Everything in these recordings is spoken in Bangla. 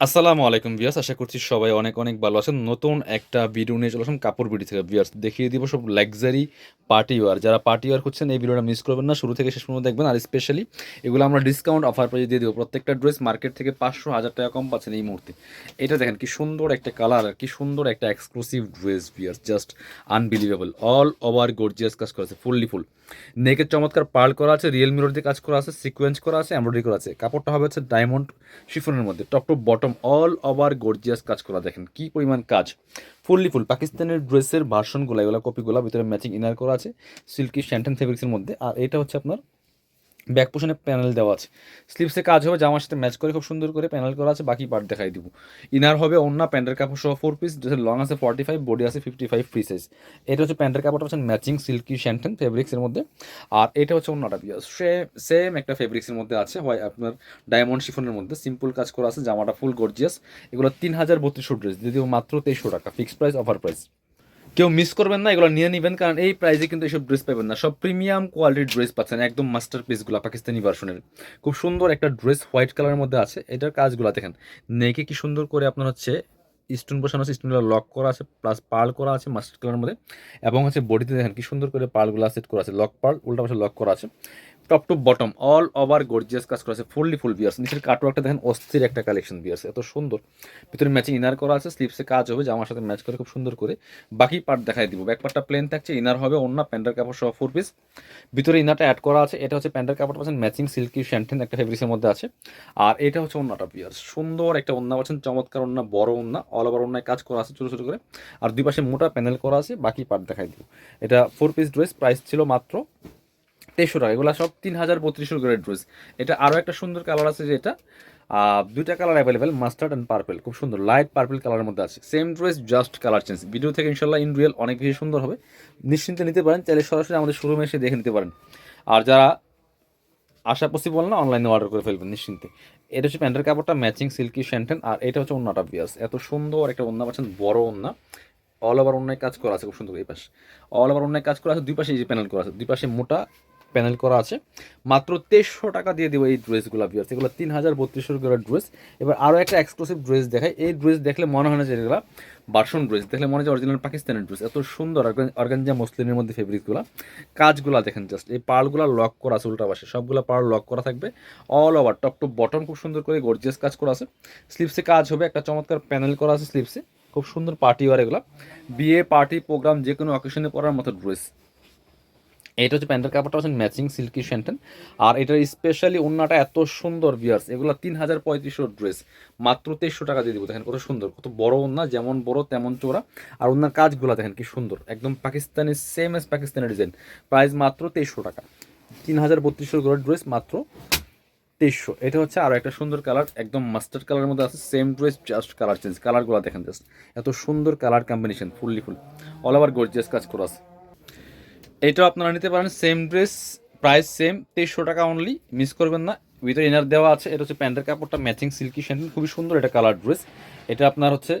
আসসালামু আলাইকুম বিয়াস আশা করছি সবাই অনেক অনেক ভালো আছেন। নতুন একটা ভিডিও নিয়ে চলে আসলাম, কাপড় বিডি থেকে। বিয়াস দেখিয়ে দিব সব লাক্সারি পার্টি ওয়ার যারা পার্টি ওয়ার খুঁজছেন, এই ভিডিওটা মিস করবেন না, শুরু থেকে শেষ পর্যন্ত দেখবেন। আর স্পেশালি এগুলো আমরা ডিসকাউন্ট অফার প্রাইজে দিয়ে দেবো। প্রত্যেকটা ড্রেস মার্কেট থেকে পাঁচশো হাজার টাকা কম পাচ্ছেন এই মুহূর্তে। এটা দেখেন কি সুন্দর একটা কালার আর কি সুন্দর একটা এক্সক্লুসিভ ড্রেস বিয়াস just unbelievable all over gorgeous কাজ করা আছে ফুললি ফুল নেকের চমৎকার পার্ল করা আছে রিয়েল মিরর দিয়ে কাজ করা আছে সিকোয়েন্স করা আছে এমব্রয়ডারি করা আছে। কাপড়টা হবে হচ্ছে ডায়মন্ড শিফনের মধ্যে top to bottom all over gorgeous কাজ করা, দেখেন কি পরিমাণ কাজ। Fully full. পাকিস্তানের ড্রেসের ভার্সনগুলো এগুলো কপিগুলো ভিতরে ম্যাচিং ইনার করা আছে সিল্কি শ্যান্টেন ফেব্রিক্সের মধ্যে। আর এটা হচ্ছে আপনার ব্যাক পোশনে প্যানেল দেওয়া আছে। স্লিপসে কাজ হবে, জামার সাথে ম্যাচ করে খুব সুন্দর করে প্যানেল করা আছে, বাকি পার্ট দেখাই দিব। ইনার হবে অন্য প্যান্টের কাপড় সহ ফোর পিস যেটা লং আছে ফর্টি ফাইভ বডি আছে ফিফটি ফাইভ ফ্রি সাইজ এটা হচ্ছে প্যান্টের কাপড়টা হচ্ছে ম্যাচিং সিল্কি শ্যান্টেন ফেব্রিক্সের মধ্যে। আর এটা হচ্ছে অন্যটা পিয়াস সেম একটা ফেব্রিক্সের মধ্যে আছে, হয় আপনার ডায়মন্ড শিফনের মধ্যে। সিম্পল কাজ করা আছে, জামাটা ফুল গর্জিয়াস এগুলো তিন হাজার বত্রিশশো ড্রেস যদিও মাত্র তেইশশো টাকা ফিক্সড প্রাইস অফার প্রাইস কেউ মিস করবেন না, এগুলো নিয়ে নেবেন, কারণ এই প্রাইসে কিন্তু এইসব ড্রেস পাবেন না। সব প্রিমিয়াম কোয়ালিটির ড্রেস পাচ্ছেন, একদম মাস্টার পিসগুলো পাকিস্তানি ভার্সনের খুব সুন্দর একটা ড্রেস হোয়াইট কালারের মধ্যে আছে, এটার কাজগুলো দেখেন। নেকে কি সুন্দর করে আপনার হচ্ছে স্টোন বসানো আছে স্টোনগুলো লক করা আছে প্লাস পার্ল করা আছে মাস্টার কালারের মধ্যে। এবং হচ্ছে বডিতে দেখেন কি সুন্দর করে পার্লগুলো সেট করা আছে লক পার্ল উল্টা পাশে লক করা আছে। Top to bottom, all over gorgeous কাজ করা আছে ফুললি ফুল বিয়ার্স। নিচের কাটওয়ার্কটা দেখেন অস্থির একটা কালেকশন বিয়ার্স, এত সুন্দর। ভিতরে ম্যাচিং ইনার করা আছে, স্লিপসে কাজ হবে, জামার সাথে ম্যাচ করে, খুব সুন্দর করে। বাকি পার্ট দেখাই দিব। ব্যাক পার্টটা প্লেন থাকছে, ইনার হবে অন্য প্যান্টের কাপড় সহ ফোর পিস ভিতরে ইনারটা অ্যাড করা আছে, এটা হচ্ছে প্যান্ডার কাপড়, পাচ্ছেন ম্যাচিং সিল্কি শ্যান্টেন একটা ফেব্রিক্সের মধ্যে আছে। আর এটা হচ্ছে অন্যটা বিয়ার্স। সুন্দর একটা অন্য পাচ্ছেন চমৎকার অন্য বড় অন্য অল ওভার অন্যায় কাজ করা আছে, ছোটো ছোটো করে। আর দুই পাশে মোটা প্যানেল করা আছে, বাকি পার্ট দেখাই দিব। এটা ফোর পিস ড্রেস প্রাইস ছিল মাত্র তেইশশো টাকা। এগুলো সব তিন হাজার বত্রিশশো করে ড্রেস এটা আরও একটা সুন্দর কালার আছে যেটা দুইটা colour available mustard and purple খুব সুন্দর লাইট পার্পেল কালারের মধ্যে আছে। Same dress just colour change video থেকে ইনশাল্লাহ ইন রিয়েল অনেক বেশি সুন্দর হবে। নিশ্চিন্তে নিতে পারেন, চাইলে সরাসরি আমাদের শোরুমে এসে দেখে নিতে পারেন। আর যারা আসা পসিবল না অনলাইনে অর্ডার করে ফেলবেন, নিশ্চিন্তে। এটা হচ্ছে প্যান্টের কাপড়টা ম্যাচিং সিল্কি শ্যান্টেন আর এটা হচ্ছে অন্যটা বিয়াস এত সুন্দর একটা অন্য পাচ্ছেন, বড় অন্য অল ওভার অন্যায় কাজ করা আছে, খুব সুন্দর এই পাশে। অল ওভার অন্যায় কাজ করা আছে, দুই পাশে যে প্যানেল করা আছে। দুই পাশে মোটা প্যানেল করা আছে। মাত্র তেইশশো টাকা দিয়ে দেবো এই ড্রেসগুলো বিয়ার্স এগুলো তিন হাজার বত্রিশশো করে ড্রেস। এবার আরও একটা এক্সক্লুসিভ ড্রেস দেখায় এই ড্রেস দেখলে মনে হয় না যে এগুলো বার্সন ড্রেস। দেখলে মনে হয় অরিজিনাল পাকিস্তানের ড্রেস। এত সুন্দর অর্গানজা মসলিনের মধ্যে ফেব্রিকগুলো কাজগুলো দেখেন জাস্ট এই পার্লগুলো লক করা আছে, উল্টা পাশে। সবগুলো পার্ল লক করা থাকবে। All over top top bottom খুব সুন্দর করে গর্জিয়াস কাজ করা আছে। স্লিপসে কাজ হবে, একটা চমৎকার প্যানেল করা আছে স্লিপসে খুব সুন্দর পার্টি ওয়ার এগুলো। বিয়ে পার্টি প্রোগ্রাম যে কোনো অকেশনে পরার মতো ড্রেস। এটা হচ্ছে প্যান্টের কাপড়টা হচ্ছে ম্যাচিং সিল্কি শ্যান্টেন আর এটার স্পেশালি অন্যটা এত সুন্দর বিয়ার্স এগুলো তিন হাজার পঁয়ত্রিশশো ড্রেস মাত্র তেইশশো টাকা দিয়ে দিব। দেখেন কত সুন্দর, কত বড় ওন্না যেমন বড় তেমন চোরা আর ওনার কাজগুলো দেখেন কি সুন্দর, একদম Pakistani same as Pakistani design price মাত্র তেইশশো টাকা। তিন হাজার বত্রিশশো ড্রেস মাত্র তেইশশো। এটা হচ্ছে আরও একটা সুন্দর কালার একদম মাস্টার্ড কালারের মধ্যে আছে same dress just colour change কালারগুলো দেখেন জাস্ট এত সুন্দর colour combination fully full all over gorgeous কাজ করা আছে। এটাও আপনারা নিতে পারেন সেম ড্রেস প্রাইস সেম তেইশশো টাকা অনলি মিস করবেন না। ভিতরে ইনার দেওয়া আছে, এটা হচ্ছে প্যান্টের কাপড়টা ম্যাচিং সিল্কি শ্যান্টেন খুবই সুন্দর এটা কালার ড্রেস এটা আপনার হচ্ছে,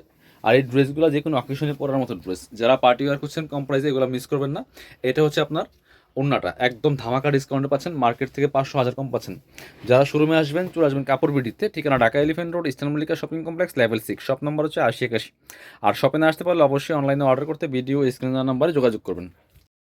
আর এই ড্রেসগুলো যে কোনো অকেশনে পরার মতো ড্রেস যারা পার্টি ওয়ার করছেন কম প্রাইসে এগুলো মিস করবেন না। এটা হচ্ছে আপনার অন্যটা একদম ধামাকা ডিসকাউন্টে পাচ্ছেন মার্কেট থেকে পাঁচশো হাজার কম পাচ্ছেন। যারা শোরুমে আসবেন, চলে আসবেন কাপড় বিডিতে, ঠিকানা Dhaka elephant road eastern Mallika shopping complex level six shop number হচ্ছে আশি একাশি। আর শপে না আসতে পারলে অবশ্যই অনলাইনে অর্ডার করতে ভিডিও স্ক্রিন নাম্বারে যোগাযোগ করবেন।